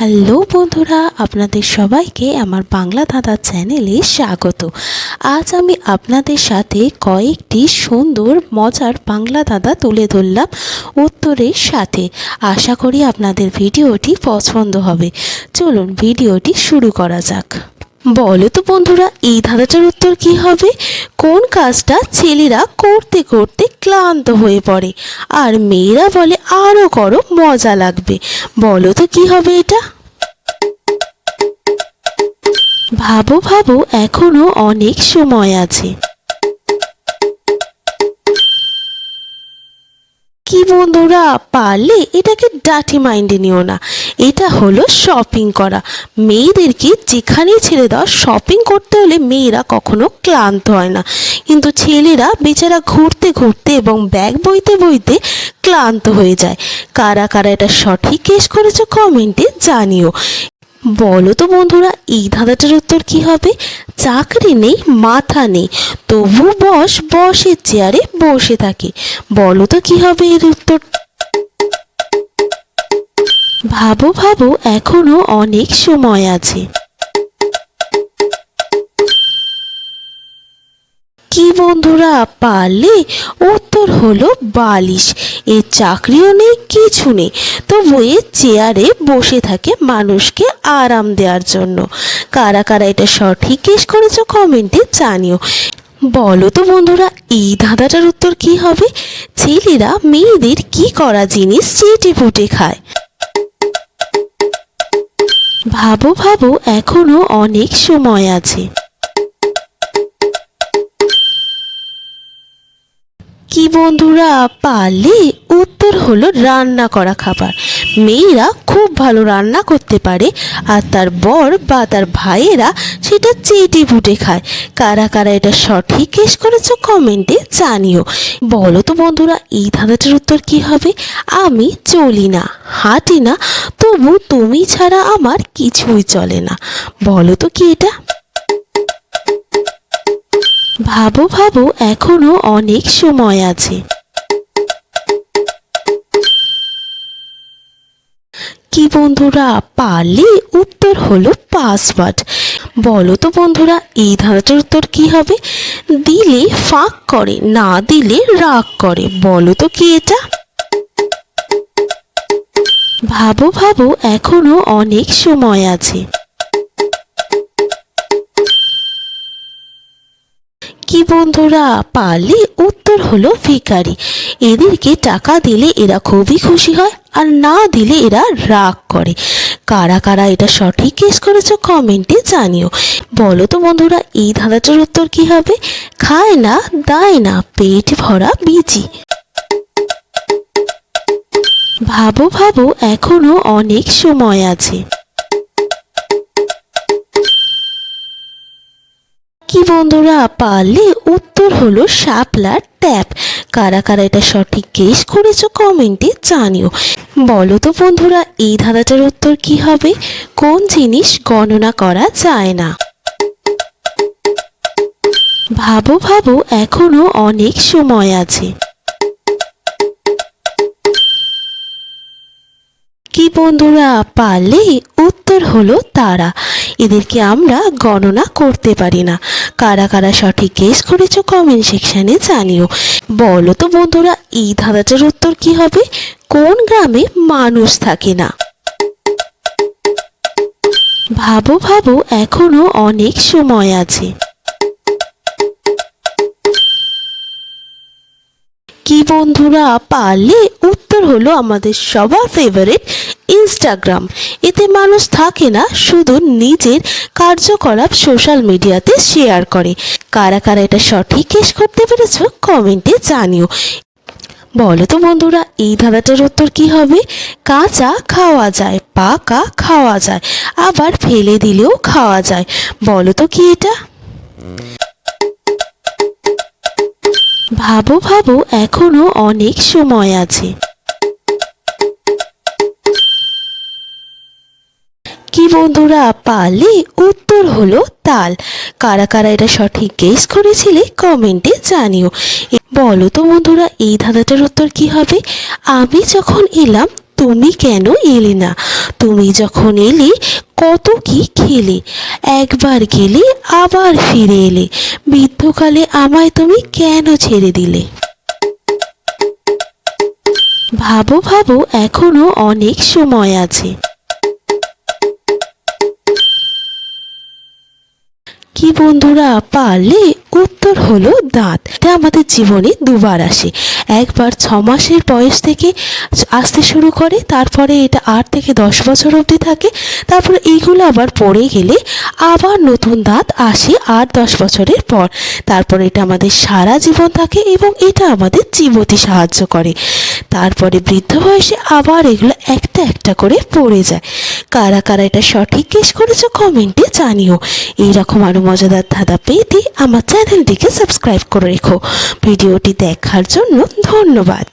Hello বন্ধুরা, আপনাদের সবাইকে আমার বাংলা দাদা চ্যানেলে স্বাগত। আজ আমি আপনাদের সাথে কয়েকটি সুন্দর, মজার বাংলা দাদা তুলে ধরলাম উত্তরের সাথে। আশা করি আপনাদের ভিডিওটি পছন্দ হবে। চলুন ভিডিওটি শুরু করা যাক। বলো তো বন্ধুরা, এই ধাঁধাটার উত্তর কি হবে? কোন কাজটা ছেলেরা করতে করতে ক্লান্ত হয়ে পড়ে? আর মেয়েরা বলে আরও করো, মজা লাগবে। বলো তো কি হবে এটা? ভাবো ভাবো, এখনও অনেক সময় আছে। কি বন্ধুরা, পারলে এটাকে ডাটি মাইন্ডে নিও না। এটা হলো শপিং করা। মেয়েদেরকে যেখানেই ছেড়ে দাও শপিং করতে হলে মেয়েরা কখনো ক্লান্ত হয় না। কিন্তু ছেলেরা বেচারা ঘুরতে ঘুরতে এবং ব্যাগ বইতে বইতে ক্লান্ত হয়ে যায়। কারা কারা এটা সঠিক কেস করেছ কমেন্টে জানিও। বলো তো বন্ধুরা, এই ধাঁধাটার উত্তর কি হবে? চাকরি নেই, মাথা নেই। তবু বস বসের চেয়ারে বসে থাকে। বলো তো কি হবে এর উত্তর? ভাবো ভাবো, এখনও অনেক সময় আছে। বন্ধুরা, পারলে উত্তর হলো বালিশ। এর চাকরিও নেই, কিছু নেই। তবু এ চেয়ারে বসে থাকে মানুষকে আরাম দেওয়ার জন্য। কারা কারা এটা সঠিক কেস করেছ কমেন্টে জানিও। বলো তো বন্ধুরা, এই ধাঁধাটার উত্তর কি হবে? ছেলেরা মেয়েদের কি করা জিনিস চেটে ফুটে খায়? ভাবো ভাবো, এখনও অনেক সময় আছে। বন্ধুরা, পারলে উত্তর হলো রান্না করা খাবার। মেয়েরা খুব ভালো রান্না করতে পারে, আর তার বর বা তার ভাইয়েরা সেটা চেটে ফুটে খায়। কারা কারা এটা সঠিক কেস করেছ কমেন্টে জানিও। বলো তো বন্ধুরা, এই ধাঁধাটার উত্তর কি হবে? আমি চলি না, হাঁটি না, তবু তুমি ছাড়া আমার কিছুই চলে না। বলো তো কি এটা? ভাবো ভাবো, এখনও অনেক সময় আছে। কি বন্ধুরা, পারলে উত্তর হলো পাসওয়ার্ড। বলো তো বন্ধুরা, এই ধাঁধাটার উত্তর কি হবে? দিলে ফাঁক করে, না দিলে রাগ করে। বলো তো কি এটা? ভাবো ভাবো, এখনও অনেক সময় আছে। কি বন্ধুরা? পারলে উত্তর হলো ভিকারি এদেরকে টাকা দিলে এরা খুবই খুশি হয়, আর না দিলে এরা রাগ করে। কারা কারা এটা সঠিক কেস করেছ কমেন্টে জানিও। বলো তো বন্ধুরা, এই ধাঁধাটার উত্তর কি হবে? খায় না, দায় না, পেট ভরা বিচি। ভাবো ভাবো, এখনও অনেক সময় আছে। কি বন্ধুরা, পারলে উত্তর হলো শাপলার ট্যাপ। কারা কারা এটা সঠিক গেস করেছ কমেন্টে জানিও। বলো তো বন্ধুরা, এই ধাঁধাটার উত্তর কি হবে? কোন জিনিস গণনা করা যায় না? ভাবো ভাবো, এখনও অনেক সময় আছে। কি বন্ধুরা? পারলে উত্তর হলো তারা। এদেরকে আমরা গণনা করতে পারি না। কারা কারা সঠিক গেস করেছ কমেন্ট সেকশানে জানিও। বলো তো বন্ধুরা, এই ধাঁধাটার উত্তর কি হবে? কোন গ্রামে মানুষ থাকে না? ভাবো ভাবো, এখনও অনেক সময় আছে। কি বন্ধুরা? পারলে উত্তর হলো আমাদের সবার ফেভারিট ইনস্টাগ্রাম এতে মানুষ থাকে না, শুধু নিজের কার্যকলাপ সোশ্যাল মিডিয়াতে শেয়ার করে। কারা কারা এটা সঠিক কেস করতে পেরেছ কমেন্টে জানিও। বলো তো বন্ধুরা, এই ধাঁধাটার উত্তর কি হবে? কাঁচা খাওয়া যায়, পাকা খাওয়া যায়, আবার ফেলে দিলেও খাওয়া যায়। বলো তো কি এটা? ভাবো ভাবো এখনও অনেক সময় আছে। কি বন্ধুরা পারলে উত্তর হলো তাল। কারা কারা এটা সঠিক গেস করেছিলে কমেন্টে জানিও। বলো তো বন্ধুরা, এই ধাঁধাটার উত্তর কি হবে? আমি যখন এলাম তুমি কেন এলে না? তুমি যখন এলে, কত কি খেলে? একবার গেলে আবার ফিরে এলে। বৃদ্ধকালে আমায় তুমি কেন ছেড়ে দিলে? ভাবো ভাবো, এখনও অনেক সময় আছে। কি বন্ধুরা? পারলে উত্তর হলো দাঁত। এটা আমাদের জীবনে দুবার আসে। একবার ছ মাসের বয়স থেকে আসতে শুরু করে, তারপরে এটা আট থেকে দশ বছর অবধি থাকে, তারপরে এইগুলো আবার পড়ে গেলে আবার নতুন দাঁত আসে আট দশ বছরের পর। তারপরে এটা আমাদের সারা জীবন থাকে এবং এটা আমাদের জীবতে সাহায্য করে। তারপরে বৃদ্ধ বয়সে আবার এগুলো একটা একটা করে পড়ে যায়। কারা কারা এটা সঠিক কেস করেছ? কমেন্টে জানিও। এইরকম আরও মজাদার ধাঁধা পেতে আমার চ্যানেলটিকে সাবস্ক্রাইব করে রেখো। ভিডিওটি দেখার জন্য ধন্যবাদ।